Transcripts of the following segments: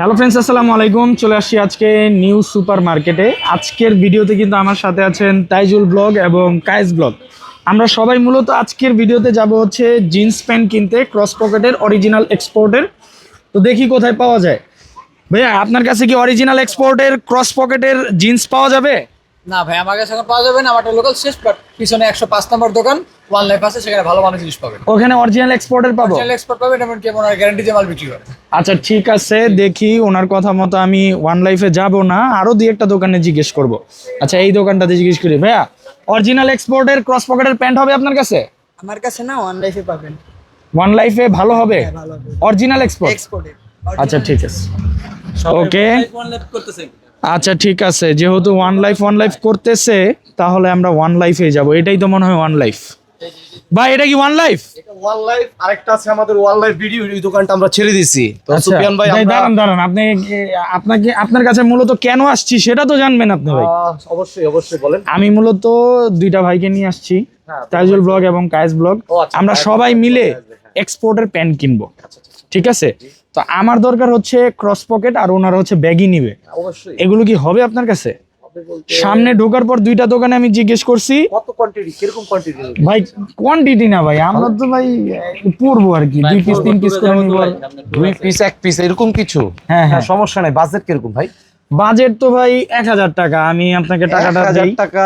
Hello friends আসসালামু আলাইকুম। চলে আসছি আজকে নিউ সুপার মার্কেটে আজকের ভিডিওতে কিন্তু আমার সাথে আছেন তাইজুল ব্লগ এবং কায়েস ব্লগ। আমরা সবাই মূলত আজকের ভিডিওতে যাব হচ্ছে জিন্স প্যান্ট কিনতে, ক্রস পকেটের অরিজিনাল এক্সপোর্টের তো দেখি কোথায় পাওয়া যায়। ভাইয়া, আপনার কাছে কি অরিজিনাল এক্সপোর্টের ক্রস পকেটের জিন্স পাওয়া যাবে? না ভাই, আমার কাছে পাওয়া যাবে না। আমার লোকাল শেষ পিছনে একশো পাঁচ নম্বর দোকান। ওয়ান লাইফ আছে সেখানে ভালো মানের জিনিস পাবেন। ওখানে অরিজিনাল এক্সপোর্টের পাবো? এক্সপোর্ট পাবেন এমনকি ওনার গ্যারান্টি দিয়ে মাল বিক্রি করে আচ্ছা ঠিক আছে দেখি ওনার কথা মতো আমি ওয়ান লাইফে যাব না আরও দুই একটা দোকানে জিজ্ঞেস করব। আচ্ছা এই দোকানটাতে জিজ্ঞেস করি ভাইয়া অরিজিনাল এক্সপোর্টের ক্রস পকেটের প্যান্ট হবে আপনার কাছে? আমার কাছে না ওয়ান লাইফে পাবেন। ওয়ান লাইফে ভালো হবে? অরিজিনাল এক্সপোর্ট এক্সপোর্টে আচ্ছা ঠিক আছে। ওকে আচ্ছা ঠিক আছে যেহেতু ওয়ান লাইফ ওয়ান লাইফ করতেছে তাহলে আমরা ওয়ান লাইফে যাব। এটাই তো মনে হয় ওয়ান লাইফ ভাই এটা কি ওয়ান লাইফ ওয়ান লাইফ আরেকটা আছে আমাদের ওয়ান লাইফ ভিডিও এই দোকানটা আমরা ছেড়ে দিছি। তো সুফিয়ান ভাই আচ্ছা, দাঁড়ান দাঁড়ান আপনি আপনাকে আপনার কাছে মূলত কেন আসছি সেটা তো জানবেন আপনি ভাই। অবশ্যই অবশ্যই বলেন। আমি মূলত দুইটা ভাইকে নিয়ে আসছি হ্যাঁ, তাইজুল ব্লগ এবং কায়েস ব্লগ আচ্ছা, আমরা সবাই মিলে ব্লগ। এক্সপোর্টের প্যান্ট কিনবো ঠিক আছে? তো আমার দরকার হচ্ছে ক্রস পকেট আর ওনারা হচ্ছে ব্যাগই নিবে। অবশ্যই। এগুলো কি হবে আপনার কাছে? সামনে ঢোকার পর দুইটা দোকানে আমি জিজ্ঞেস করছি। কত কোয়ান্টিটি কীরকম কোয়ান্টিটি ভাই কোয়ান্টিটি না ভাই আমরা তো ভাই পড়ব আর কি। দুই পিস তিন পিস করে নিবো দুই পিস এক পিস এরকম কিছু? হ্যাঁ হ্যাঁ। সমস্যা নাই বাজেট কীরকম ভাই? বাজেট তো ভাই এক হাজার টাকা আমি আপনাকে টাকাটা হাজার দিই। টাকা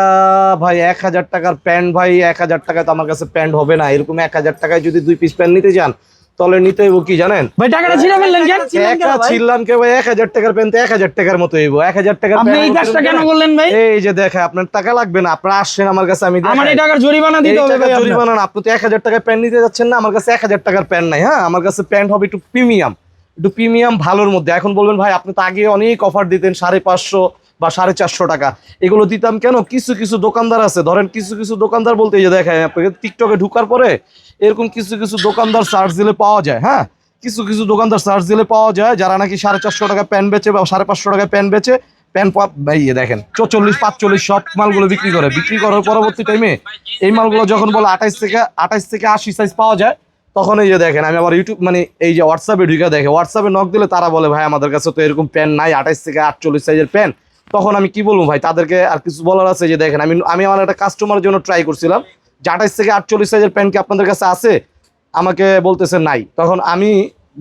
ভাই এক হাজার টাকার প্যান্ট ভাই এক হাজার টাকা তো আমার কাছে প্যান্ট হবে না। এরকম এক হাজার টাকায় যদি দুই পিস প্যান্ট নিতে যান তাহলে নিতে হইব কি জানেন? ভাই টাকাটা ছিঁড়ে ফেললেন কেন? একা ছিলাম কে ভাই? এক হাজার টাকার প্যান্ট এক হাজার টাকার মতো হইব। এক হাজার টাকার আপনি এই কাজটা কেন করলেন ভাই? এই যে দেখে আপনার টাকা লাগবে না। আপনারা আসছেন আমার কাছে আমি আমার এই টাকার জরিমানা দিতে হবে ভাই জরিমানা না, আপনি তো এক হাজার টাকার প্যান্ট নিতে যাচ্ছেন না আমার কাছে এক হাজার টাকার প্যান্ট নাই হ্যাঁ? আমার কাছে প্যান্ট হবে একটু প্রিমিয়াম। একটু প্রিমিয়াম ভালোর মধ্যে। এখন বলবেন ভাই আপনি তো আগে অনেক অফার দিতেন সাড়ে পাঁচশো বা সাড়ে চারশো টাকা। এগুলো দিতাম কেন? কিছু কিছু দোকানদার আছে, ধরেন কিছু কিছু দোকানদার বলতে এই যে দেখায় আপনাকে টিকটকে ঢুকার পরে এরকম কিছু কিছু দোকানদার চার্জ দিলে পাওয়া যায় হ্যাঁ? কিছু কিছু দোকানদার চার্জ দিলে পাওয়া যায়, যারা নাকি সাড়ে চারশো টাকা প্যান্ট বেচে বা সাড়ে পাঁচশো টাকা প্যান্ট বেচে প্যান্ট ইয়ে দেখেন, চল্লিশ, পাঁচচল্লিশ সব মালগুলো বিক্রি করে। বিক্রি করার পরবর্তী টাইমে এই মালগুলো যখন বলে আঠাইশ থেকে আঠাইশ থেকে আশি সাইজ পাওয়া যায়, তখন এই যে দেখেন, আমি আবার ইউটিউব মানে এই যে হোয়াটসঅ্যাপে ঢুকে দেখে হোয়াটসঅ্যাপে নক দিলে তারা বলে, ভাই, আমাদের কাছে তো এরকম প্যান্ট নাই, আঠাইশ থেকে আটচল্লিশ সাইজের প্যান্ট তখন আমি কি বলব ভাই, তাদেরকে আর কিছু বলার আছে যে দেখেন, আমি আমি আমার একটা কাস্টমারের জন্য ট্রাই করছিলাম। যে আঠাইশ থেকে আটচল্লিশ সাইজের প্যান্ট কি আপনাদের কাছে আছে? আমাকে বলতেছে নাই। তখন আমি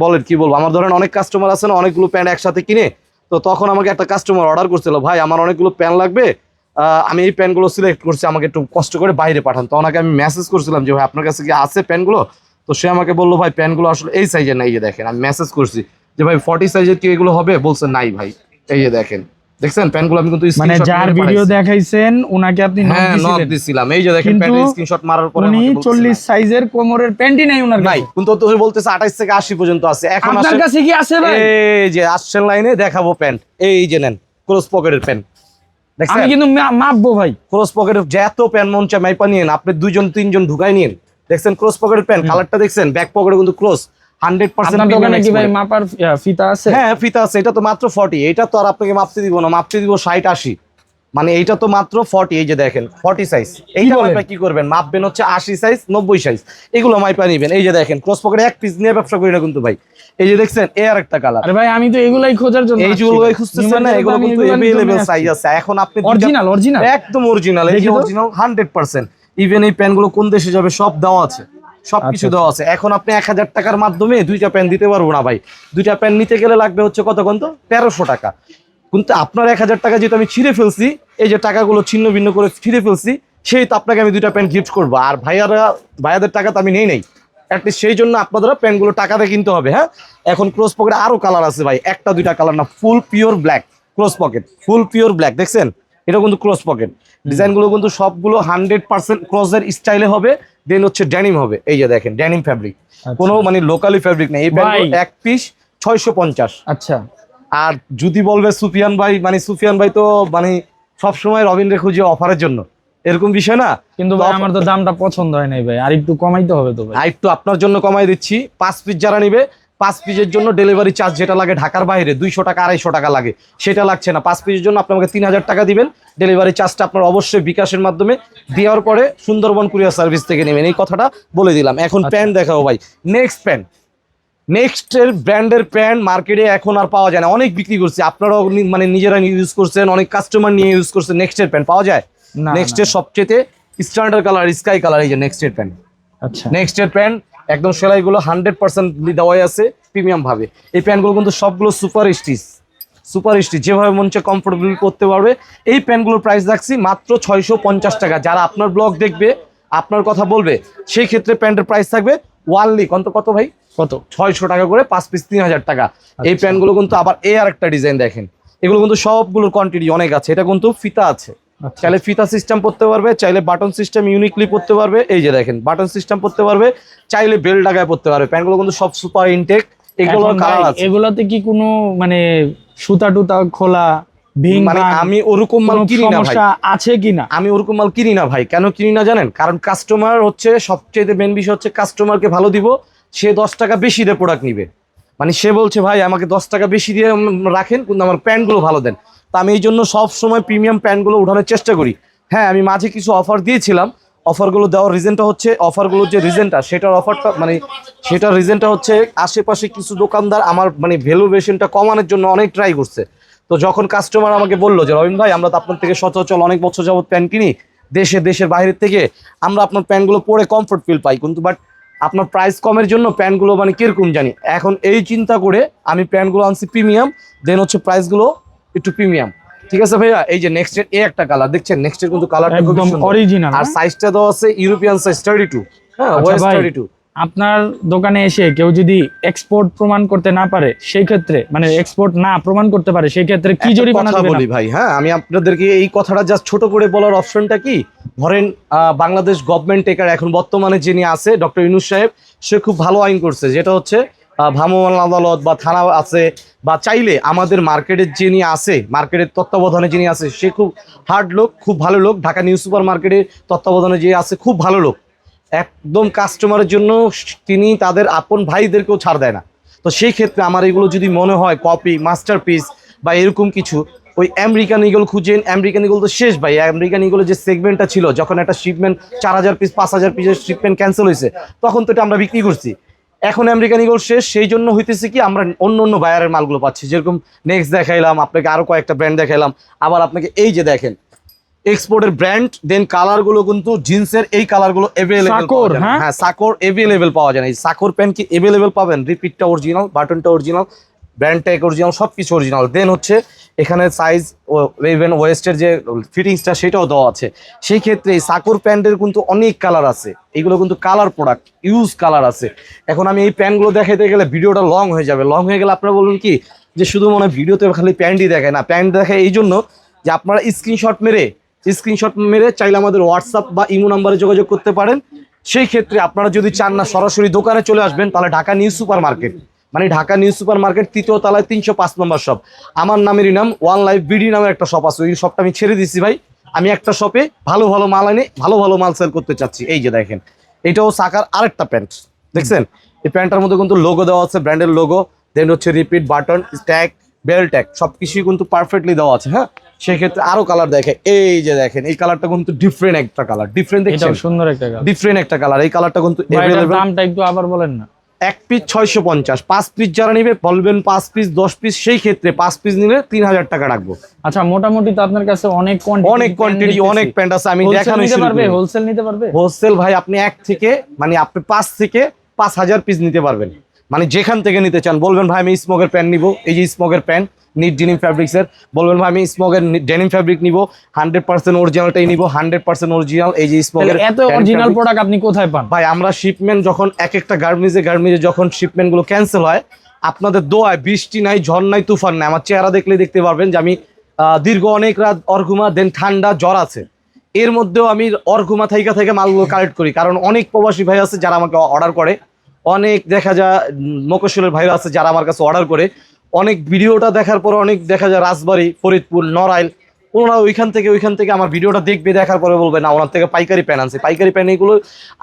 বলেন, কি বলব? আমার ধরেন অনেক কাস্টমার আছে না, অনেকগুলো প্যান্ট একসাথে কিনে, তো তখন আমাকে একটা কাস্টমার অর্ডার করছিল, ভাই, আমার অনেকগুলো প্যান্ট লাগবে আমি এই প্যান্টগুলো সিলেক্ট করছি, আমাকে একটু কষ্ট করে বাইরে পাঠান। তো ওনাকে আমি মেসেজ করছিলাম যে, ভাই, আপনার কাছে কি আছে প্যান্টগুলো তো সে আমাকে বলল, ভাই প্যান্টগুলো আসলে এই সাইজের নাই যে দেখেন, আমি মেসেজ করছি যে, ভাই ফর্টি সাইজের কি এগুলো হবে? বলছে, নাই ভাই, এই যে দেখেন। দেখছেন? প্যান্টগুলো আমি কিন্তু মানে যার ভিডিও দেখাইছেন ওনাকে আপনি হ্যাঁ নক দিছিলাম। এই যে দেখেন স্ক্রিনশট মারার পরে উনি আমাকে বলতেছে চল্লিশ নাই। সাইজের কোমরের প্যান্টই নাই ওনার নাই কিন্তু তো বলতেছে আঠাইশ থেকে আশি পর্যন্ত আছে। এখন আপনার কাছে কি আছে ভাই? এই যে আসছেন লাইনে দেখাবো প্যান্ট। এই যে নেন ক্রস পকেটের প্যান্ট। আমি কিন্তু মাপবো ভাই। ক্রস পকেটের যত প্যান্ট মন চায় মাইপা নিয়েন আপনি দুইজন তিনজন ঢুকাই নিন দেখছেন? ক্রস পকেটের প্যান্ট কালারটা দেখছেন? ব্যাক পকেটে কিন্তু ক্রস। হান্ড্রেড পার্সেন্ট দোকানে কি ভাই মাপার ফিতা আছে? হ্যাঁ ফিতা আছে। এটা তো মাত্র ফর্টি এটা তো আর আপনাকে মাপতে দিব না। মাপতে দিব ষাট আশি। মানে এইটা তো মাত্র ফর্টি এই যে দেখেন ফর্টি সাইজ এইটা মাইপা কি করবেন? মাপবেন হচ্ছে আশি সাইজ নব্বই সাইজ এগুলো মাইপা নিবেন। এই যে দেখেন ক্রস পকেটে এক পিস নিয়ে ব্যবসা করি না কিন্তু ভাই। এই যে দেখছেন এ আর একটা কালার আরে ভাই আমি তো এগুলাই খোঁজার জন্য খুঁজতেছেন না এগুলো কিন্তু। সাইজ আছে। এখন আপনি অরিজিনাল অরিজিনাল একদম অরিজিনাল এই যে অরিজিনাল হান্ড্রেড পার্সেন্ট ইভেন এই প্যান্টগুলো কোন দেশে যাবে সব দেওয়া আছে। সবকিছু আচ্ছা, দেওয়া আছে। এখন আপনি এক হাজার টাকার মাধ্যমে দুইটা প্যান্ট দিতে পারব না ভাই। দুইটা প্যান্ট নিতে গেলে লাগবে হচ্ছে কত কত তেরোশো টাকা। কিন্তু আপনার এক হাজার টাকা যেহেতু আমি ছিঁড়ে ফেলছি এই যে টাকাগুলো ছিন্ন ভিন্ন করে ছিঁড়ে ফেলছি সেই তো আপনাকে আমি দুইটা প্যান্ট গিফট করব। আর ভাইয়ারা ভাইয়াদের টাকা তো আমি নেই নাই। অ্যাটলিস্ট সেই জন্য আপনাদের প্যান্টগুলো টাকা দিয়ে কিনতে হবে হ্যাঁ? এখন ক্রস পকেটে আরও কালার আছে ভাই। একটা দুইটা কালার না full pure black cross pocket full pure black দেখছেন? এটা কিন্তু ক্রস পকেট ডিজাইনগুলো কিন্তু সবগুলো হান্ড্রেড পার্সেন্ট ক্রসের স্টাইলে হবে। দেন হচ্ছে ড্যানিম হবে। এই যে দেখেন ড্যানিম ফ্যাব্রিক কোনো মানে লোকালি ফ্যাব্রিক নেই। এই প্যান্ট এক পিস ছয়শো পঞ্চাশ। আচ্ছা। আর যদি বলবে সুফিয়ান ভাই মানে সুফিয়ান ভাই তো মানে সবসময় রবীন্দ্র খুঁজে অফারের জন্য। এরকম বিষয় না? কিন্তু ভাই আমার তো দামটা পছন্দ হয় নাই ভাই। আর একটু কমাইতে হবে তো ভাই। আর একটু আপনার জন্য কমাই দিচ্ছি। পাঁচ পিস যারা নিবে পাঁচ পিসের জন্য ডেলিভারি চার্জ যেটা লাগে ঢাকার বাইরে দুইশো টাকা আড়াইশো টাকা লাগে। সেটা লাগছে না। পাঁচ পিসের জন্য আপনি আমাকে তিন হাজার টাকা দিবেন। ডেলিভারি চার্জটা আপনার অবশ্যই বিকাশের মাধ্যমে দেওয়ার পরে সুন্দরবন কুরিয়ার সার্ভিস থেকে নেবেন। এই কথাটা বলে দিলাম। এখন প্যান্ট দেখাও ভাই। Next pant. নেক্সটের ব্র্যান্ডের প্যান্ট মার্কেটে এখন আর পাওয়া যায় না। অনেক বিক্রি করছে। আপনারাও মানে নিজেরা ইউজ করছেন অনেক কাস্টমার নিয়ে ইউজ করছেন। নেক্সটের প্যান্ট পাওয়া যায়? নেক্সটের সবচেয়ে স্ট্যান্ডার্ড কালার স্কাই কালার এই যে নেক্সটের প্যান্ট। আচ্ছা। নেক্সটের প্যান্ট একদম সেলাইগুলো হান্ড্রেড পার্সেন্ট দেওয়াই আছে প্রিমিয়াম ভাবে। এই প্যান্টগুলো কিন্তু সবগুলো সুপার স্টিচ। সুপার স্টিচ যেভাবে মন চায় কমফোর্টেবল করতে পারবে। এই প্যান্টগুলোর প্রাইস রাখছি মাত্র ছয়শো পঞ্চাশ টাকা। যারা আপনার ব্লগ দেখবে আপনার কথা বলবে সেই ক্ষেত্রে প্যান্টের প্রাইস থাকবে ওয়ানলি কত কত ভাই? কত? ছয়শো টাকা করে পাঁচ পিস তিন হাজার টাকা। এই প্যান্টগুলো কিন্তু আবার এ আর একটা ডিজাইন দেখেন। এগুলো কিন্তু সবগুলোর কোয়ান্টিটি অনেক আছে। এটা কিন্তু ফিতা আছে। আচ্ছা। চাইলে ফিতা সিস্টেম পড়তে পারবে চাইলে বাটন সিস্টেম ইউনিকলি পড়তে পারবে। এই যে দেখেন বাটন সিস্টেম পড়তে পারবে চাইলে বেল লাগায় পড়তে পারবে। প্যান্টগুলো কিন্তু সব সুপার ইনটেক এগুলো কালার আছে। এগুলাতে কি কোনো মানে সুতা টুতা খোলা মানে আমি ওরকম মাল কিনি না ভাই। আছে কিনা? আমি ওরকম মাল কিনি না ভাই। কেন কিনি না জানেন? কারণ কাস্টমার হচ্ছে সবচেয়ে মেন বিষয় হচ্ছে কাস্টমারকে ভালো দিব সে দশ টাকা বেশি দিয়ে প্রোডাক্ট নিবে। মানে সে বলছে ভাই আমাকে দশ টাকা বেশি দিয়ে রাখেন কিন্তু আমার প্যান্টগুলো ভালো দেন। তা আমি এই জন্য সব সময় প্রিমিয়াম প্যান্টগুলো উঠানোর চেষ্টা করি। হ্যাঁ আমি মাঝে কিছু অফার দিয়েছিলাম। অফারগুলো দেওয়ার রিজনটা হচ্ছে অফারগুলোর যে রিজনটা সেটার অফারটা মানে সেটার রিজনটা হচ্ছে আশেপাশে কিছু দোকানদার আমার মানে ভ্যালুয়েশনটা কমানোর জন্য অনেক ট্রাই করছে। তো যখন কাস্টমার আমাকে বলল যে, রবীন ভাই, আমরা তো আপনার থেকে সচরাচর অনেক বছর যাবত প্যান্ট কিনি, দেশে, দেশের বাইরের থেকে আমরা আপনার প্যান্টগুলো পরে কমফোর্ট ফিল পাই। কিন্তু বাট আপনার প্রাইস কমের জন্য প্যান্টগুলো মানে কীরকম জানি? এখন এই চিন্তা করে আমি প্যান্টগুলো আনছি প্রিমিয়াম দেন হচ্ছে প্রাইসগুলো একটু প্রিমিয়াম ঠিক আছে ভাইয়া? এই যে নেক্সট এ একটা কালার দেখছেন নেক্সট এর কিন্তু কালারটা খুব একদম সুন্দর। অরিজিনাল আর সাইজটা দেওয়া আছে ইউরোপিয়ান সাইজ থার্টি টু হ্যাঁ আচ্ছা ওয়েস্ট ভাই, থার্টি টু আপনার দোকানে এসে কেউ যদি এক্সপোর্ট প্রমাণ করতে না পারে সেই ক্ষেত্রে মানে এক্সপোর্ট না প্রমাণ করতে পারে সেই ক্ষেত্রে কি জরিমানা দিবেন বলি ভাই হ্যাঁ আমি আপনাদেরকে এই কথাটা জাস্ট ছোট করে বলার অপশনটা কি? ধরেন বাংলাদেশ গভর্নমেন্ট টেকার এখন বর্তমানে যিনি আছে ডক্টর ইনুস সাহেব সে খুব ভালো আইন করছে যেটা হচ্ছে আহ, ভ্রাম্যমাণ আদালত বা থানা আছে বা চাইলে আমাদের মার্কেটের যিনি আছে মার্কেটের তত্ত্বাবধানে যিনি আছে সে খুব হার্ড লোক খুব ভালো লোক। ঢাকা নিউ সুপার মার্কেটের তত্ত্বাবধানে যে আছে খুব ভালো লোক। একদম কাস্টমারের জন্য তিনি তাদের আপন ভাইদেরকেও ছাড় দেয় না। তো সেই ক্ষেত্রে আমার এগুলো যদি মনে হয় কপি মাস্টারপিস বা এরকম কিছু ওই আমেরিকান ইগল খুঁজেন। আমেরিকান ইগল তো শেষ ভাই। আমেরিকান ইগলের যে সেগমেন্টটা ছিল যখন একটা শিপমেন্ট চার হাজার পিস পাঁচ হাজার পিসের শিপমেন্ট ক্যান্সেল হয়েছে তখন তো এটা আমরা বিক্রি করছি। এখন আমেরিকান ইগল শেষ সেই জন্য হইতেছে কি আমরা অন্য অন্য বায়ারের মালগুলো পাচ্ছি। যেরকম নেক্সট দেখাইলাম আপনাকে আরও কয়েকটা ব্র্যান্ড দেখাইলাম। আবার আপনাকে এই যে দেখেন এক্সপোর্টের ব্র্যান্ড দেন কালারগুলো কিন্তু জিন্সের এই কালারগুলো অ্যাভেলেবেল সাকোর, হ্যাঁ? হ্যাঁ সাকোর অ্যাভেলেবেল পাওয়া যায় না। এই সাকোর প্যান্ট কি অ্যাভেলেবেল পাবেন? রিপিটটা অরিজিনাল বাটনটা অরিজিনাল ব্র্যান্ড ট্যাগ অরিজিনাল সব কিছু অরিজিনাল দেন হচ্ছে এখানে সাইজ ইভেন ওয়েস্টের যে ফিটিংসটা সেটাও দেওয়া আছে। সেই ক্ষেত্রে এই সাকোর প্যান্টের কিন্তু অনেক কালার আছে। এগুলো কিন্তু কালার প্রোডাক্ট ইউজ কালার আছে। এখন আমি এই প্যান্টগুলো দেখাইতে গেলে ভিডিওটা লং হয়ে যাবে। লং হয়ে গেলে আপনারা বলুন কি, যে শুধু মনে ভিডিওতে খালি প্যান্টই দেখায় না প্যান্ট দেখায় এই জন্য যে আপনারা স্ক্রিনশট মেরে স্ক্রিনশট মেরে চাইলে আমাদের হোয়াটসঅ্যাপ বা ইমো নাম্বারে যোগাযোগ করতে পারেন। সেই ক্ষেত্রে আপনারা যদি চান না সরাসরি দোকানে চলে আসবেন, তাহলে ঢাকা নিউ সুপার মার্কেট মানে ঢাকা নিউ সুপার মার্কেট তৃতীয় তলায় তিনশো পাঁচ নম্বর শপ আমার নামেরই নাম ওয়ান লাইফ বিডি নামের একটা শপ আছে। ওই শপটা আমি ছেড়ে দিচ্ছি ভাই। আমি একটা শপে ভালো ভালো মাল এনে ভালো ভালো মাল সেল করতে চাচ্ছি। এই যে দেখেন এটাও সাকার আরেকটা প্যান্ট দেখছেন? এই প্যান্টটার মধ্যে কিন্তু লোগো দেওয়া আছে ব্র্যান্ডের লোগো দেন হচ্ছে repeat button stack bell tag সব কিছুই কিন্তু পারফেক্টলি দেওয়া আছে হ্যাঁ? সেক্ষেত্রে আরও কালার দেখে। এই যে দেখেন এই কালারটা কিন্তু ডিফারেন্ট একটা কালার ডিফারেন্ট দেখছেন? সুন্দর একটা কালার ডিফারেন্ট একটা কালার এই কালারটা কিন্তু দামটা একটু আবার বলেন না। এক পিস ছয়শো পঞ্চাশ। পাঁচ পিস যারা নিবে বলবেন পাঁচ পিস দশ পিস সেই ক্ষেত্রে পাঁচ পিস নিলে তিন হাজার টাকা রাখব। আচ্ছা মোটামুটি তো আপনার কাছে অনেক অনেক কোয়ান্টিটি অনেক প্যান্ট আছে আমি দেখানো হোলসেল নিতে পারবে? হোলসেল ভাই আপনি এক থেকে মানে আপনি পাঁচ থেকে পাঁচ হাজার পিস নিতে পারবেন। মানে যেখান থেকে নিতে চান বলবেন ভাই আমি স্মোকের প্যান্ট নিবো। এই যে স্মোকের প্যান্ট নিট ডেনিম ফ্যাব্রিক্সের বলবেন ভাই আমি স্মোকের ডেনিম ফ্যাব্রিক নিব হান্ড্রেড পার্সেন্ট অরিজিনালটাই নিব হান্ড্রেড পার্সেন্ট অরিজিনাল এই যে স্মোকের এত অরিজিনাল প্রোডাক্ট আপনি কোথায় পান? ভাই আমরা শিপমেন্ট যখন এক একটা গার্মেন্টসে গার্মেন্টে যখন শিপমেন্টগুলো ক্যান্সেল হয় আপনাদের দোয়ায় বৃষ্টি নাই ঝড় নাই তুফান নাই আমার চেহারা দেখলে দেখতে পারবেন যে আমি দীর্ঘ অনেক রাত অর্ঘুমা দেন ঠান্ডা জ্বর আছে। এর মধ্যেও আমি অর্ঘুমা থাইকা থেকে মালগুলো কালেক্ট করি কারণ অনেক প্রবাসী ভাই আছে যারা আমাকে অর্ডার করে। অনেক দেখা যায় মকশুলের ভাইরা আছে যারা আমার কাছে অর্ডার করে। অনেক ভিডিওটা দেখার পরে অনেক দেখা যায় রাজবাড়ি, ফরিদপুর, নড়াইল। ওনারা ওইখান থেকে ওইখান থেকে আমার ভিডিওটা দেখবে, দেখার পরে বলবে, না, ওনার থেকে পাইকারি প্যান আনছে। পাইকারি প্যান এগুলো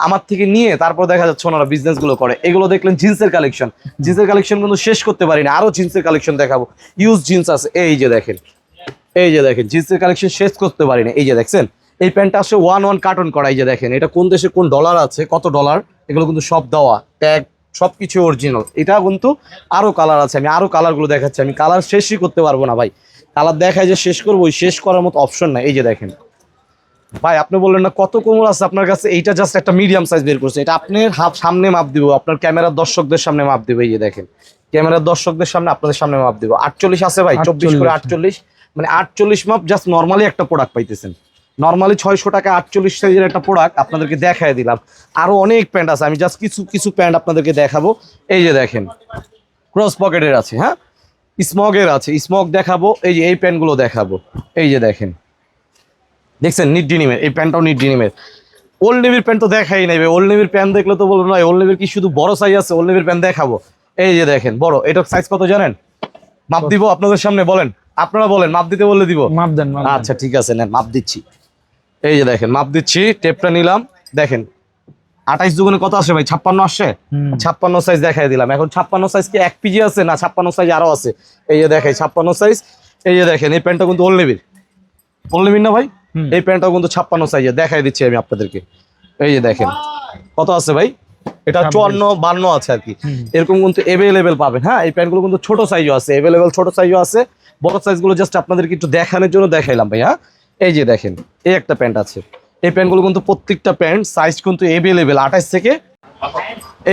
আমার থেকে নিয়ে তারপর দেখা যাচ্ছে ওনারা বিজনেসগুলো করে। এগুলো দেখলেন জিন্সের কালেকশন জিন্সের কালেকশন কিন্তু শেষ করতে পারি না আরও জিন্সের কালেকশন দেখাবো। ইউজ জিন্স আছে। এই যে দেখেন। এই যে দেখেন, জিন্সের কালেকশন শেষ করতে পারি না এই যে দেখছেন? এই প্যান্টটা আসলে ওয়ান ওয়ান কার্টন করা। এই যে দেখেন, এটা কোন দেশে কোন ডলার আছে, কত ডলার এগুলো কিন্তু সব দেওয়া। ট্যাগ সবকিছু অরিজিনাল এটা কিন্তু আরও কালার আছে আমি আরও কালারগুলো দেখাচ্ছি। আমি কালার শেষই করতে পারব না ভাই। কালার দেখায় যে শেষ করব শেষ করার মতো অপশন নাই। এই যে দেখেন। ভাই আপনি বললেন না কত কোমল আছে আপনার কাছে? এইটা জাস্ট একটা মিডিয়াম সাইজ বের করছে। এটা আপনার হাফ সামনে মাপ দিব আপনার ক্যামেরার দর্শকদের সামনে মাপ দিব। এই যে দেখেন। ক্যামেরার দর্শকদের সামনে আপনাদের সামনে মাপ দিব। আটচল্লিশ আছে ভাই চব্বিশ করে আটচল্লিশ। মানে আটচল্লিশ মাপ জাস্ট নর্মালি একটা প্রোডাক্ট পাইতেছেন। নর্মালি ছয়শো টাকা আটচল্লিশ সাইজের একটা প্রোডাক্ট আপনাদেরকে দেখাই দিলাম। আরও অনেক প্যান্ট আছে আমি জাস্ট কিছু কিছু প্যান্ট আপনাদেরকে দেখাবো। এই যে দেখেন ক্রস পকেটের আছে হ্যাঁ? স্মগের আছে স্মগ দেখাবো এই যে এই প্যান্টগুলো দেখাবো। এই যে দেখেন দেখছেন? নিট ডিনিমের এই প্যান্টটাও নিট ডিনিমের ওল্ড নেভির প্যান্ট তো দেখাই নাই ওল্ড নেভির প্যান্ট দেখলে তো বলব নয় ওল্ড নেভির কি শুধু বড় সাইজ আছে ওল্ড নেভির প্যান্ট দেখাবো। এই যে দেখেন বড় এটার সাইজ কত জানেন? মাপ দিব আপনাদের সামনে বলেন। আপনারা বলেন মাপ দিতে বললে দিব? মাপ দেন মাপ দেন। আচ্ছা ঠিক আছে নেন মাপ দিচ্ছি। এই যে দেখেন মাপ দিচ্ছি টেপটা নিলাম। দেখেন আঠাইশ দুগুণে কত আসে ভাই? ছাপ্পান্ন আসছে ছাপ্পান্ন সাইজ দেখাই দিলাম। এখন ছাপ্পান্ন সাইজ কি এক পিজি আছে না ছাপ্পান্ন সাইজ আরও আছে? এই যে দেখাই ছাপ্পান্ন সাইজ এই যে দেখেন এই প্যান্টটা কিন্তু ওল নেবির ওল না ভাই? এই প্যান্টটাও কিন্তু ছাপ্পান্ন সাইজে দেখাই দিচ্ছি আমি আপনাদেরকে। এই যে দেখেন কত আছে ভাই? এটা চুয়ান্ন বান্ন আছে আর কি। এরকম কিন্তু এভেলেবেল পাবেন। হ্যাঁ এই প্যান্টগুলো কিন্তু ছোট সাইজও আছে। এভেলেবেল ছোট সাইজও আছে। বড় সাইজগুলো জাস্ট আপনাদেরকে একটু দেখানোর জন্য দেখাইলাম ভাই হ্যাঁ? এই যে দেখেন এই একটা প্যান্ট আছে। এই প্যান্টগুলো কিন্তু প্রত্যেকটা প্যান্ট সাইজ কিন্তু এভেলেবেল আঠাশ থেকে।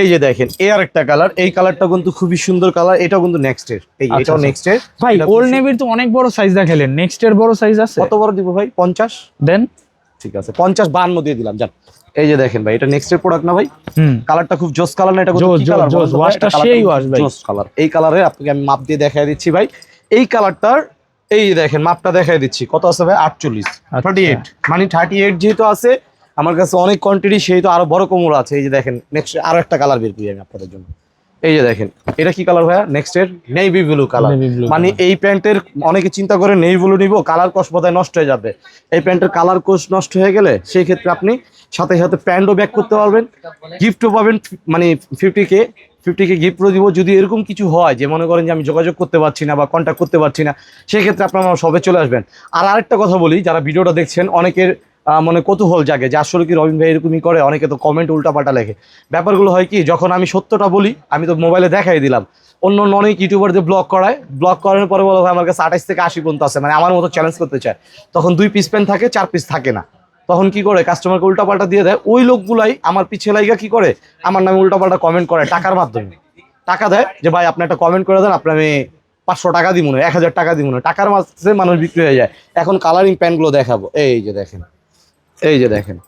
এই যে দেখেন এ আর একটা কালার এই কালারটা কিন্তু খুবই সুন্দর কালার এটাও কিন্তু নেক্সট এর। এই আচ্ছা, এটাও আচ্ছা। নেক্সট এর। ভাই ওল্ড নেভির তো অনেক বড় সাইজ দেখালেন নেক্সট এর বড় সাইজ আছে? কত বড় দিব ভাই? পঞ্চাশ? দেন। ঠিক আছে পঞ্চাশ বান্ন দিয়ে দিলাম যান। এই যে দেখেন ভাই এটা নেক্সট এর প্রোডাক্ট না ভাই? হুম। কালারটা খুব জোস কালার না এটা জোস, জোস, জোস, ওয়াশটা সেই ওয়াশ ভাই। জোস কালার এই কালারে আপনাকে আমি মাপ দিয়ে দেখাই দিচ্ছি ভাই। এই কালারটার এই যে দেখেন মাপটা দেখাই দিচ্ছি। কত আছে ভাই? আটচল্লিশ। থার্টি এইট মানে থার্টি এইট যেহেতু আছে আমার কাছে অনেক কোয়ান্টিটি সেহেতু আরও বড় কোমর আছে। এই যে দেখেন নেক্সট আরও একটা কালার বের করি আমি আপনাদের জন্য। এই যে দেখেন এটা কি কালার ভাইয়া? নেক্সট এর নেভি ব্লু কালার মানে এই প্যান্টের অনেকে চিন্তা করে নেই ব্লু নিব কালার কোষ বোধহয় নষ্ট হয়ে যাবে। এই প্যান্টের কালার কোষ নষ্ট হয়ে গেলে সেই ক্ষেত্রে আপনি সাথে সাথে প্যান্টও ব্যাক করতে পারবেন। গিফটও পাবেন মানে ফিফটি কে ফিফটি কে গিফটও দিব। যদি এরকম কিছু হয় যে মনে করেন যে আমি যোগাযোগ করতে পারছি না বা কন্ট্যাক্ট করতে পারছি না সেই ক্ষেত্রে আপনারা সবে চলে আসবেন। আর আরেকটা কথা বলি যারা ভিডিওটা দেখছেন অনেকের মনে কৌতূহল জাগে যে, আসলে কি রবিন ভাই এরকমই করে? অনেকে তো কমেন্ট উল্টাপাল্টা লেখে। ব্যাপারগুলো হয় কি, যখন আমি সত্যটা বলি, আমি তো মোবাইলে দেখাই দিলাম। অন্য অন্য অনেক ইউটিউবারদের ব্লগ করায়। ব্লগ করার পরে বলো ভাই আমার কাছে আঠাশ থেকে আশি পর্যন্ত আছে। মানে আমার মতো চ্যালেঞ্জ করতে চায়। তখন দুই পিস পেন থাকে, চার পিস থাকে না। তখন কি করে? কাস্টমারকে উল্টাপাল্টা দিয়ে দেয়। ওই লোকগুলাই আমার পিছে লাইগা কি করে? আমার নামে উল্টাপাল্টা কমেন্ট করে টাকার মাধ্যমে। টাকা দেয় যে, ভাই, আপনি একটা কমেন্ট করে দেন, আপনার আমি পাঁচশো টাকা দিব না, এক হাজার টাকা দিব না। টাকার মাঝে মানুষ বিক্রি হয়ে যায়। এখন কালারিং প্যান্টগুলো দেখাবো। এই যে দেখেন। এই যে দেখেন।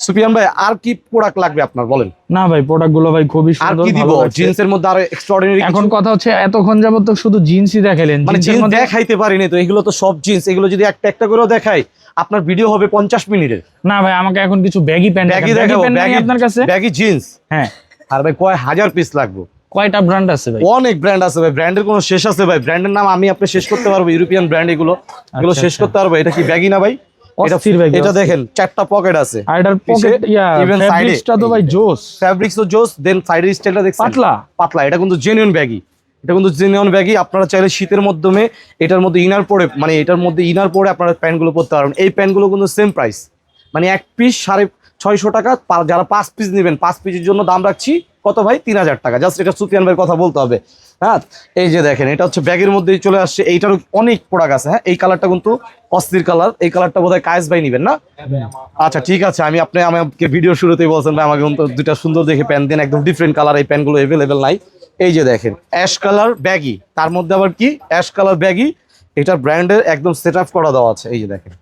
সুপিয়ান ভাই আর কি প্রোডাক্ট লাগবে আপনার বলেন? না ভাই প্রোডাক্টগুলো ভাই খুবই সুন্দর আর কি দিব। জিন্সের মধ্যে আরও এক্সট্রাঅর্ডিনারি এখন কথা হচ্ছে এতক্ষণ যাবত তো শুধু জিন্সই দেখালেন মানে জিন্স দেখাইতে পারিনি তো এগুলো তো সব জিন্স। এগুলো যদি একটা একটা করে দেখাই আপনার ভিডিও হবে পঞ্চাশ মিনিটের। না ভাই আমাকে এখন কিছু ব্যাগি প্যান্ট ব্যাগি দেখাবো প্যান্ট ব্যাগি আপনার কাছে? ব্যাগি জিন্স হ্যাঁ। আর ভাই কয় হাজার পিস লাগবে? কয়টা ব্র্যান্ড আছে ভাই? অনেক ব্র্যান্ড আছে ভাই ব্র্যান্ডের কোনো শেষ আছে ভাই। ব্র্যান্ডের নাম আমি আপনি শেষ করতে পারব ইউরোপিয়ান ব্র্যান্ড এগুলো। এগুলো আচ্ছা, শেষ আচ্ছা। করতে পারব এটা কি ব্যাগি না ভাই? অস্থির এটা দেখেন চারটা পকেট আছে। আর এটার পকেট ইয়া even side এ- ফ্যাব্রিক্সটা তো ভাই জোস। ফ্যাব্রিক্স তো জোস দেন সাইডের স্টাইলটা দেখছেন? পাতলা। পাতলা এটা কিন্তু জেনুইন ব্যাগি এটা কিন্তু জেনুইন আপনারা চাইলে শীতের মাধ্যমে এটার মধ্যে ইনার পরে মানে এটার মধ্যে ইনার পরে আপনারা প্যান্টগুলো পরতে পারবেন। এই প্যান্টগুলো কিন্তু সেম প্রাইস মানে এক পিস সাড়ে ছয়শো টাকা যারা পাঁচ পিস নেবেন পাঁচ পিসের জন্য দাম রাখছি কত ভাই? তিন হাজার টাকা। জাস্ট এটা সুফিয়ান ভাইয়ের কথা বলতে হবে। হ্যাঁ? এই যে দেখেন এটা হচ্ছে ব্যাগের মধ্যেই চলে আসছে। এইটারও অনেক প্রোডাক্ট আছে হ্যাঁ? এই কালারটা কিন্তু অস্থির কালার এই কালারটা বোধহয় কায়েস ভাই নেবেন না? আচ্ছা ঠিক আছে। আমি আপনি আমাকে ভিডিও শুরুতেই বলছেন ভাই আমাকে কিন্তু দুইটা সুন্দর দেখে প্যান্ট দেন। একদম ডিফারেন্ট কালার এই প্যান্টগুলো অ্যাভেলেবেল নাই। এই যে দেখেন অ্যাশ কালার ব্যাগি তার মধ্যে আবার কি? অ্যাশ কালার ব্যাগি এটার ব্র্যান্ডের একদম সেট আপ করা দেওয়া আছে। এই যে দেখেন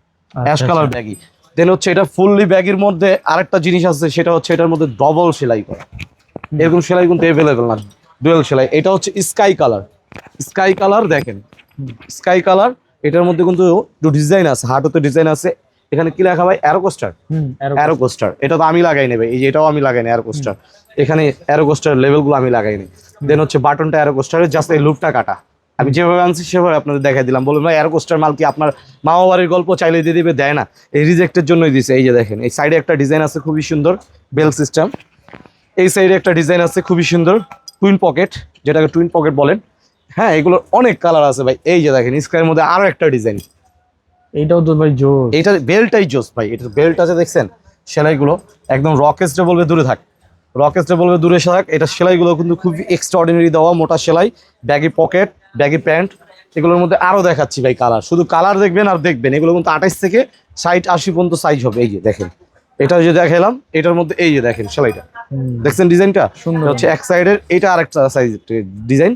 অ্যাশ কালার ব্যাগি দেন হচ্ছে এটা ফুললি ব্যাগের মধ্যে আরেকটা জিনিস আছে সেটা হচ্ছে এটার মধ্যে ডবল সেলাই করা। এরকম সেলাই কিন্তু অ্যাভেলেবেল না ডুয়েল সেলাই। এটা হচ্ছে স্কাই কালার স্কাই কালার দেখেন স্কাই কালার এটার মধ্যে কিন্তু একটু ডিজাইন আছে হার্টতে ডিজাইন আছে। এখানে কি লেখা ভাই? অ্যারোকোস্টার হুম অ্যারো কোস্টার এটা তো আমি লাগাই নেবে এই যে এটাও আমি লাগাই না অ্যারো কোস্টার এখানে অ্যারো কোস্টার লেভেলগুলো আমি লাগাই নি দেন হচ্ছে বাটনটা অ্যারো কোস্টারের জাস্ট এই লুপটা কাটা। আমি যেভাবে আনছি সেভাবে আপনাদের দেখাই দিলাম। বলুন ভাই অ্যারো কোস্টার মাল কি আপনার মামা বাড়ির গল্প চাইলে দিয়ে দিবে? দেয় না। এই রিজেক্টের জন্যই দিছে। এই যে দেখেন এই সাইডে একটা ডিজাইন আছে খুবই সুন্দর বেল সিস্টেম এই সাইডে একটা ডিজাইন আছে খুবই সুন্দর টুইন পকেট যেটাকে টুইন পকেট বলেন। হ্যাঁ এগুলোর অনেক কালার আছে ভাই। এই যে দেখেন স্কাইয়ের মধ্যে আরও একটা ডিজাইন এইটাও তো ভাই জোস। এইটা বেল্টটাই জোস ভাই। এটা বেল্ট আছে দেখছেন? সেলাইগুলো একদম রকেস্টে বলবে দূরে থাক। রকেটটা বলবে দূরে থাক। এটা সেলাইগুলো কিন্তু খুব এক্সট্রাঅর্ডিনারি দেওয়া মোটা সেলাই ব্যাগি পকেট ব্যাগি প্যান্ট এগুলোর মধ্যে আরও দেখাচ্ছি ভাই কালার শুধু কালার দেখবেন আর দেখবেন এগুলো কিন্তু আঠাইশ থেকে ষাট আশি পর্যন্ত সাইজ হবে। এই যে দেখেন এটা যে দেখালাম এটার মধ্যে এই যে দেখেন সেলাইটা। দেখছেন ডিজাইনটা? সুন্দর। হচ্ছে এক সাইডের এটা আরেকটা সাইজ ডিজাইন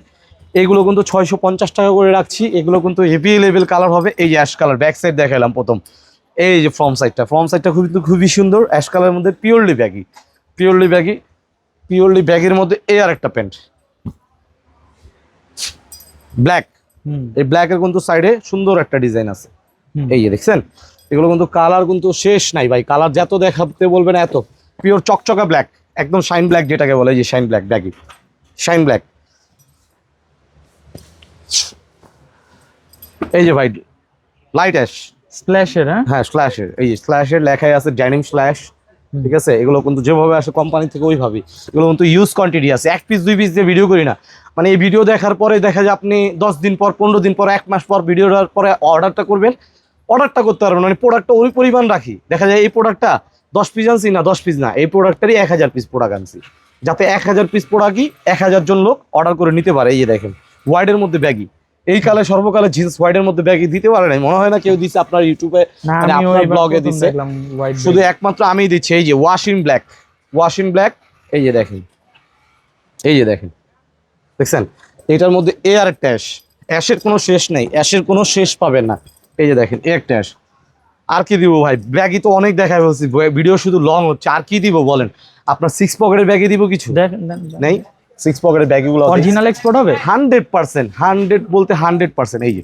এগুলো কিন্তু ছয়শো পঞ্চাশ টাকা করে রাখছি। এগুলো কিন্তু হেভি লেভেল কালার হবে। এই যে অ্যাশ কালার ব্যাক সাইড দেখালাম প্রথম। এই যে ফ্রম সাইডটা ফ্রম সাইডটা খুবই খুবই সুন্দর। অ্যাশ কালারের মধ্যে purely baggy purely baggy purely ব্যাগের মধ্যে এই আর একটা প্যান্ট ব্ল্যাক এই ব্ল্যাকের কিন্তু সাইডে সুন্দর একটা ডিজাইন আছে। এই যে দেখছেন? এগুলো কিন্তু কালার কিন্তু শেষ নাই ভাই। কালার যত দেখাতে বলবেন এত। পিওর চকচকা ব্ল্যাক একদম শাইন ব্ল্যাক যেটাকে বলে এই যে shine black baggy shine black এই যে ভাই লাইট অ্যাশ স্প্ল্যাশের হ্যাঁ? হ্যাঁ স্ল্যাশের এই যে স্ল্যাশের লেখাই আছে ড্যানিম স্ল্যাশ ঠিক আছে? এগুলো কিন্তু যেভাবে আসে কোম্পানি থেকে ওইভাবেই। এগুলো কিন্তু ইউজ কোয়ান্টিটি আছে। এক পিস দুই পিস দিয়ে ভিডিও করি না। মানে এই ভিডিও দেখার পরে দেখা যায় আপনি দশ দিন পর, পনেরো দিন পর, এক মাস পর ভিডিওটার পরে অর্ডারটা করবেন। অর্ডারটা করতে পারবেন। মানে প্রোডাক্টটা ওই পরিমাণ রাখি। দেখা যায় এই প্রোডাক্টটা দশ পিস আনছি না, দশ পিস না। এই প্রোডাক্টটারই এক হাজার পিস প্রোডাক্ট আনছি। যাতে এক হাজার পিস প্রোডাক্টই এক হাজার জন লোক অর্ডার করে নিতে পারে। এই যে দেখেন ওয়াইডের মধ্যে ব্যাগি এই কালে সর্বকালে জিন্স হোয়াইটের মধ্যে ব্যাগি দিতে পারে নাই। মনে হয় না কেউ দিচ্ছে আপনার ইউটিউবে মানে আপনার ব্লগে দিচ্ছে শুধু একমাত্র আমিই দিচ্ছি। এই যে ওয়াশিং ব্ল্যাক ওয়াশিং ব্ল্যাক এই যে দেখেন এই যে দেখেন দেখছেন? এটার মধ্যে এ আর একটা অ্যাশ অ্যাশের কোনো শেষ নেই অ্যাশের কোনো শেষ পাবেন না। এই যে দেখেন এ একটা অ্যাশ আর কি দিব ভাই? ব্যাগই তো অনেক দেখা বলছি ভিডিও শুধু লং হচ্ছে। আর কি দিব বলেন? আপনার সিক্স পকেটের ব্যাগে দিব কিছু? দেখেন নেই? সিক্স পকেটের ব্যাগগুলো অরিজিনাল এক্সপোর্ট হবে? হান্ড্রেড পার্সেন্ট হান্ড্রেড বলতে হান্ড্রেড পার্সেন্ট এই যে।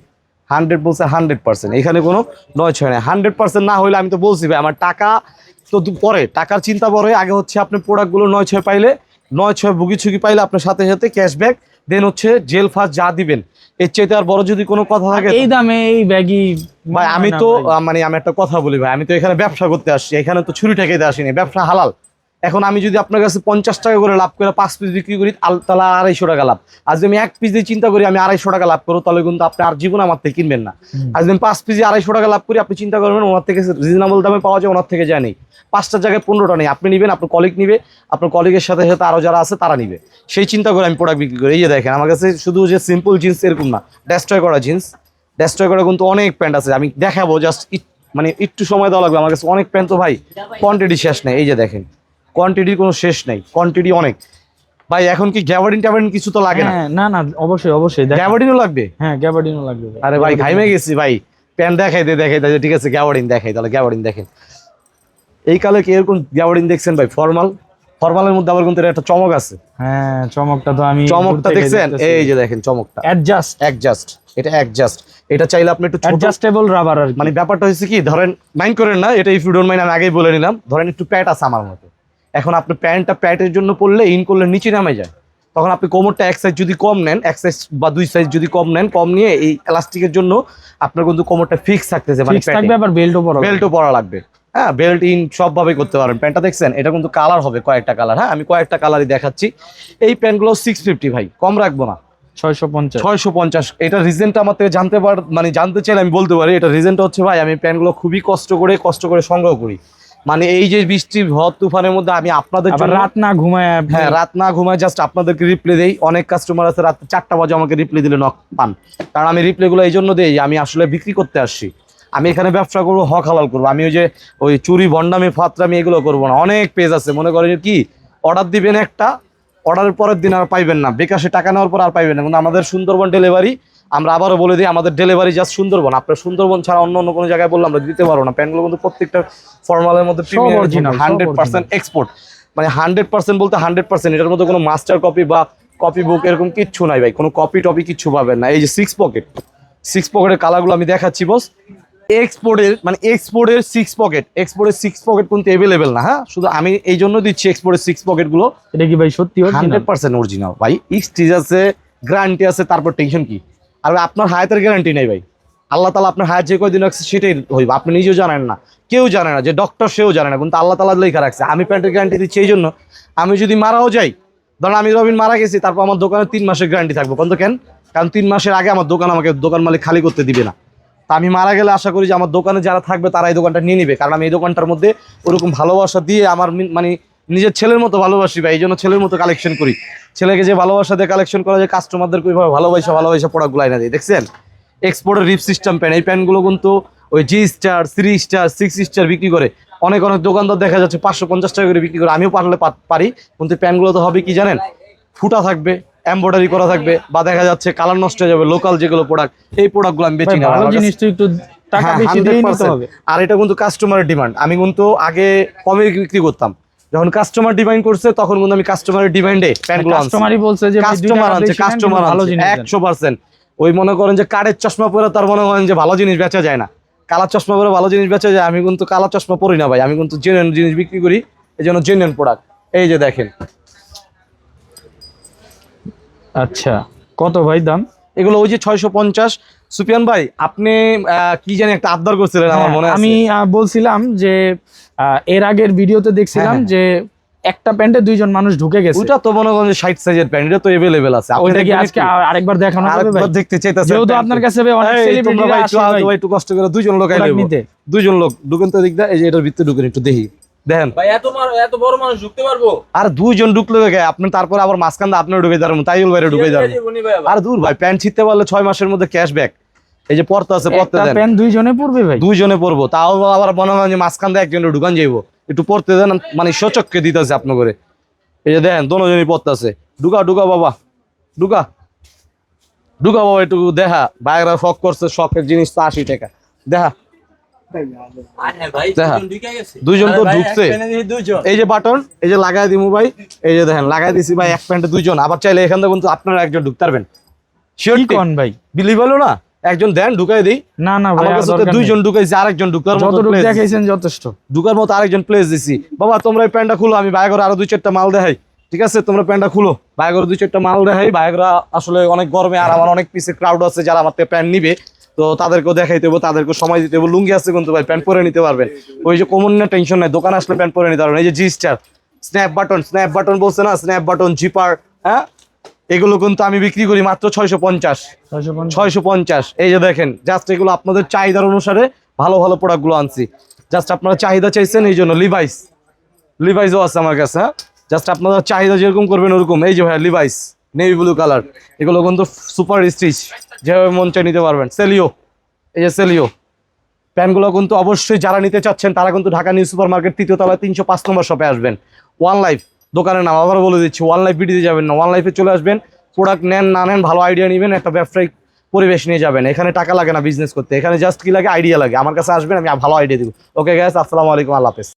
হান্ড্রেড বলতে হান্ড্রেড পার্সেন্ট এখানে কোনো নয় ছয় নাই। হান্ড্রেড পার্সেন্ট না হলে আমি তো বলছি ভাই আমার টাকা তো পরে টাকার চিন্তা পরে আগে হচ্ছে আপনি প্রোডাক্টগুলো নয় ছয় পাইলে নয় ছয় বুগি ছুকি পাইলে আপনার সাথে সাথে ক্যাশব্যাক দেন হচ্ছে জেল ফাস্ট যা দিবেন। এর চাইতে আর বড় যদি কোনো কথা থাকে এই দামে এই ব্যাগই ভাই আমি তো মানে আমি একটা কথা বলি ভাই আমি তো এখানে ব্যবসা করতে আসছি এখানে তো ছুরি ঠেকাইতে আসিনি ব্যবসা হালাল। এখন আমি যদি আপনার কাছে পঞ্চাশ টাকা করে লাভ করে পাঁচ পিস বিক্রি করি আল- তাহলে আড়াইশো টাকা লাভ। আজ আমি এক পিস দিয়ে চিন্তা করি আমি আড়াইশো টাকা লাভ করব তাহলে কিন্তু আপনি আর জীবন আমার থেকে কিনবেন না। আজ আমি পাঁচ পিস আড়াইশো টাকা লাভ করি আপনি চিন্তা করবেন ওনার থেকে রিজনেবল দামে পাওয়া যায় ওনার থেকে যায় নেই। পাঁচটার জায়গায় পনেরোটা নেই আপনি নেবেন আপনার কলিগ নিবে আপনার কলিগের সাথে সাথে আরও যারা আছে তারা নিবে। সেই চিন্তা করে আমি প্রোডাক্ট বিক্রি করি। এই যে দেখেন আমার কাছে শুধু যে সিম্পল জিন্স এরকম না ডেস্ট্রয় করা জিন্স ডেস্ট্রয় করা কিন্তু অনেক প্যান্ট আছে আমি দেখাবো জাস্ট মানে একটু সময় দেওয়া লাগবে। আমার কাছে অনেক প্যান্ট তো ভাই কোয়ান্টিটি শেষ নেই। এই যে দেখেন। কোয়ান্টিটির কোনো শেষ নেই। কোয়ান্টিটি অনেক। ভাই এখন কি গ্যাবার্ডিন ট্যাবার্ডিন কিছু তো লাগে না? হ্যাঁ না না অবশ্যই অবশ্যই গ্যাবার্ডিনও লাগবে? হ্যাঁ গ্যাবার্ডিনও লাগবে আরে ভাই ঘাইমে গেছি ভাই। প্যান দেখাই দে দেখাই দে ঠিক আছে গ্যাবার্ডিন দেখাই তাহলে গ্যাবার্ডিন দেখেন। এই কালে কি এরকম গ্যাবার্ডিন দেখছেন ভাই? ফর্মাল ফর্মালের মধ্যে আবার কিন্তু একটা চমক আছে। হ্যাঁ চমকটা তো আমি চমকটা দেখছেন? এই যে দেখেন চমকটা। অ্যাডজাস্ট অ্যাডজাস্ট এটা অ্যাডজাস্ট এটা চাইলে আপনি একটু অ্যাডজাস্টেবল রাবার আর মানে মানে ব্যাপারটা হচ্ছে কি ধরেন মাইন্ড করেন না এটা ইফ ইউ ডোন্ট মাইন্ড আমি আগেই বলে নিলাম। ধরেন একটু প্যাট আছে আমার মতো। এখন আপনি প্যান্টটা প্যাটের জন্য পরলে ইন করলে নিচে নামে যায়। তখন আপনি কোমরটা এক সাইজ যদি কম নেন এক সাইজ বা দুই সাইজ যদি কম নেন কম নিয়ে এই এলাস্টিকের জন্য আপনার কিন্তু কোমরটা ফিক্স থাকতেছে মানে থাকবে আবার বেল্টও পরা বেল্টও পরা লাগবে। হ্যাঁ বেল্ট ইন সবভাবে করতে পারেন প্যান্টটা দেখছেন? এটা কিন্তু কালার হবে কয়েকটা কালার হ্যাঁ আমি কয়েকটা কালারই দেখাচ্ছি। এই প্যান্টগুলো সিক্স ফিফটি ভাই কম রাখব না। ছয়শো পঞ্চাশ। ছয়শো পঞ্চাশ। এটা রিজনটা আমার থেকে জানতে পার মানে জানতে চাইলে আমি বলতে পারি এটা রিজনটা হচ্ছে ভাই আমি প্যান্টগুলো খুবই কষ্ট করে কষ্ট করে সংগ্রহ করি। মানে এই যে বৃষ্টি ঝড় তুফানের মধ্যে আমি আপনাদের রাত না ঘুমায় হ্যাঁ রাত না ঘুমায় জাস্ট আপনাদেরকে রিপ্লে দেই। অনেক কাস্টমার আছে রাত চারটা বাজে আমাকে রিপ্লে দিলে নক পান। কারণ আমি রিপ্লেগুলো এই জন্য দিই আমি আসলে বিক্রি করতে আসছি। আমি এখানে ব্যবসা করব হক হালাল করব। আমি ওই যে ওই চুরি ভণ্ডামি ফাতরামি এগুলো করব না। অনেক পেজ আছে। মনে করেন কি অর্ডার দিবেন একটা অর্ডারের পরের দিন আর পাইবেন না। বিকাশে টাকা নেওয়ার পর আর পাইবেন না। কিন্তু আমাদের সুন্দরবন ডেলিভারি আমরা আবারও বলে দিই আমাদের ডেলিভারি জাস্ট সুন্দরবন। আপনার সুন্দরবন ছাড়া অন্য অন্য কোনো জায়গায় বললাম আমরা দিতে পারব না। প্যান্টগুলো কিন্তু প্রত্যেকটা ফর্মালের মধ্যে হান্ড্রেড পার্সেন্ট এক্সপোর্ট মানে হান্ড্রেড পার্সেন্ট বলতে হান্ড্রেড পার্সেন্ট এটার মধ্যে কোনো মাস্টার কপি বা কপি বুক এরকম কিচ্ছু নাই ভাই। কোনো কপি টপি কিচ্ছু পাবেন না। এই যে সিক্স পকেট সিক্স পকেটের কালারগুলো আমি দেখাচ্ছি বস এক্সপোর্টের মানে এক্সপোর্টের সিক্স পকেট এক্সপোর্টের সিক্স পকেট কিন্তু অ্যাভেলেবেল না হ্যাঁ? শুধু আমি এই জন্য দিচ্ছি এক্সপোর্টের সিক্স পকেটগুলো এটা কি ভাই সত্যি হান্ড্রেড পার্সেন্ট অরিজিনাল ভাই স্টিচ আছে গ্যারান্টি আছে তারপর টেনশন কি? আর আপনার হায়াতের গ্যারান্টি নেই ভাই। আল্লাহ তালা আপনার হায়াত যে কয়দিন রাখছে সেটাই হইবে। আপনি নিজেও জানেন না। কেউ জানে না যে ডক্টর সেও জানে না, কিন্তু আল্লাহ তালা লেখা রাখছে। আমি প্যান্টের গ্যারান্টি দিচ্ছি এই জন্য, আমি যদি মারাও যাই, ধরেন আমি রবিন মারা গেছি, তারপর আমার দোকানে তিন মাসের গ্যারান্টি থাকব। কত কেন কারণ তিন মাসের আগে আমার দোকান আমাকে, দোকান মালিক খালি করতে দিবে না। তা আমি মারা গেলে আশা করি যে আমার দোকানে যারা থাকবে, তারা এই দোকানটা নিয়ে নিবে। কারণ আমি এই দোকানটার মধ্যে ওরকম ভালোবাসা দিয়ে আমার মানে নিজের ছেলের মতো ভালোবাসি ভাই, এই জন্য ছেলের মতো কালেকশন করি। ছেলেকে যে ভালোবাসা দিয়ে কালেকশন করা যায় কাস্টমারদেরকে ওইভাবে ভালোবাসা ভালোবাসা পড়া গুলাই না দিই দেখছেন? এক্সপোর্টের রিপ সিস্টেম প্যান এই প্যানগুলো কিন্তু ওই G Star three star six star বিক্রি করে অনেক অনেক দোকানদার দেখা যাচ্ছে পাঁচশো পঞ্চাশ টাকা করে বিক্রি করে। আমিও পাঠালে পারি কিন্তু প্যানগুলো তো হবে কি জানেন? ফুটা থাকবে এমব্রয়ডারি করা থাকবে বা দেখা যাচ্ছে কালার নষ্ট হয়ে যাবে লোকাল যেগুলো প্রোডাক্ট এই প্রোডাক্টগুলো আমি বেচি না। একটু হ্যাঁ, আর এটা কিন্তু কাস্টমারের ডিমান্ড আমি কিন্তু আগে কমে বিক্রি করতাম। যখন কাস্টমার ডিমান্ড করছে তখন কিন্তু আমি কাস্টমারের ডিমান্ডে প্যান্টগুলো কাস্টমারই বলছে যে কাস্টমার আছে কাস্টমার ভালো জিনিস 100% ওই মনে করেন যে কারের চশমা পরে তার মনে করেন যে ভালো জিনিস বেচা যায় না। কালার চশমা পরে ভালো জিনিস বেচা যায় আমি কিন্তু কালার চশমা পরি না ভাই আমি কিন্তু জেনুইন জিনিস বিক্রি করি এই জন্য জেনুইন প্রোডাক্ট এই যে দেখেন। আচ্ছা কত ভাই দাম? এগুলো ওই যে ছয়শো পঞ্চাশ। সুপিয়ান ভাই আপনি কি জানি একটা আবদার করছিলেন আমার হ্যাঁ, মনে আমি বলছিলাম যে এর আগের ভিডিওতে দেখছিলাম হ্যাঁ, যে একটা প্যান্টে দুইজন মানুষ ঢুকে গেছে। ওইটা তো মনে করেন ষাট সাইজের প্যান্ট এটা তো এভেলেবেল আছে। আপনি ওইটা কি আজকে আর- আরেকবার দেখানো যাবে ভাই? আরেকবার দেখতে চাইতেছেন যেহেতু আপনার কাছে ভাই অনেক একটু আসে ভাই। একটু কষ্ট করে দুইজন লোক আইলে। দুইজন লোক ঢুকেন তো দিক দা এই যে এটার ভিতরে ঢুকেন একটু দেখি। দেখেন। ভাই এত মার- এত বড় মানুষ ঢুকতে পারব? আর দুইজন ঢুকলে দেখে আপনি তারপর আবার মাঝখান দিয়ে আপনার ঢুকে যাবেন তাইল বাইরে ঢুকে যাবেন। আর দূর ভাই প্যান্ট ছিটতে পারলে ছয় মাসের মধ্যে ক্যাশব্যাক এই যে পড়তে আছে পড়তে একটা দেন। প্যান্ট দুইজনে পড়বে ভাই। দুইজনে পড়ব তাও আবার মনে হয় যে মাঝখান দিয়ে একজন ঢুকান যাইবো। একটু পড়তে দেন মানে সচককে দিতেছে আপনার করে এই যে দেখেন দোনোজনই পড়তে আছে ঢুকা ঢুকা বাবা ঢুকা। ঢুকা বাবা একটু দেখা। বাইরে শখ করছে শখের জিনিস তো আশি টাকা। দেখা। আরে ভাই, দেখা। দুজন ঢুকে গেছে। দুইজন তো ঢুকছে। এই যে বাটন এই যে লাগাই দিমু ভাই। এই যে দেখেন লাগাই দিছি ভাই এক প্যান্টে দুইজন। আবার চাইলে এখান থেকে কিন্তু আপনারা একজন ঢুকতে পারবেন। শিওর ভাই? বিলিভ হলো না। একজন দেন ঢুকাই দিই। না না ভাই আমার কাছে তো দুইজন। ঢুকাইছি আরেকজন ঢুকার মতো যতটুকু দেখাইছেন যথেষ্ট। ঢুকার মতো আরেকজন প্লেস দিছি। বাবা তোমরা এই প্যান্টটা খুলো আমি বাইগরে আরও দুই চারটা মাল দেখাই। ঠিক আছে? তোমরা প্যান্টটা খুলো। বাইগরে দুই চারটা মাল দেখাই। বাইগরা আসলে অনেক গরমে আর আমার অনেক পিসের ক্রাউড আছে যারা আমার প্যান্ট নিবে। তো তাদেরকেও দেখাইতে হবে তাদেরকে সময় দিতে হবে লুঙ্গি আছে কিন্তু ভাই প্যান্ট পরে নিতে পারবেন। ওই যে কমন না টেনশন নাই। দোকান আসলে প্যান্ট পরে নিতে পারবেন। এই যে G Star snap button snap button বলছে না? স্ন্যাপ বাটন জিপার হ্যাঁ? এগুলো কিন্তু আমি বিক্রি করি মাত্র ছয়শো পঞ্চাশ। ছয়শো পঞ্চাশ। এই যে দেখেন জাস্ট এগুলো আপনাদের চাহিদার অনুসারে ভালো ভালো প্রোডাক্টগুলো আনছি। জাস্ট আপনারা চাহিদা চাইছেন এই জন্য লিভাইস লিভাইসও আছে আমার কাছে হ্যাঁ? জাস্ট আপনারা চাহিদা যেরকম করবেন ওরকম। এই যে ভাই লিভাইস নেভি ব্লু কালার এগুলো কিন্তু সুপার স্টিচ যেভাবে মন চাই নিতে পারবেন। সেলিও এই যে সেলিও প্যান্টগুলো কিন্তু অবশ্যই যারা নিতে চাচ্ছেন তারা কিন্তু ঢাকা নিউ সুপার মার্কেট তৃতীয় তলায় তিনশো পাঁচ নম্বর শপে আসবেন। ওয়ান লাইফ দোকানের নাম আবার বলে দিচ্ছি ওয়ান লাইফ বিডিতে যাবেন না ওয়ান লাইফে চলে আসবেন প্রোডাক্ট নেন, না নেন, ভালো আইডিয়া নেবেন, একটা ব্যবসায়িক পরিবেশ নিয়ে যাবেন। এখানে টাকা লাগে না বিজনেস করতে, এখানে জাস্ট কি লাগে? আইডিয়া লাগে। আমার কাছে আসবেন, আমি ভালো আইডিয়া দিব। ওকে গ্যাস আসসালামু আলাইকুম, আল্লাহ হাফেজ।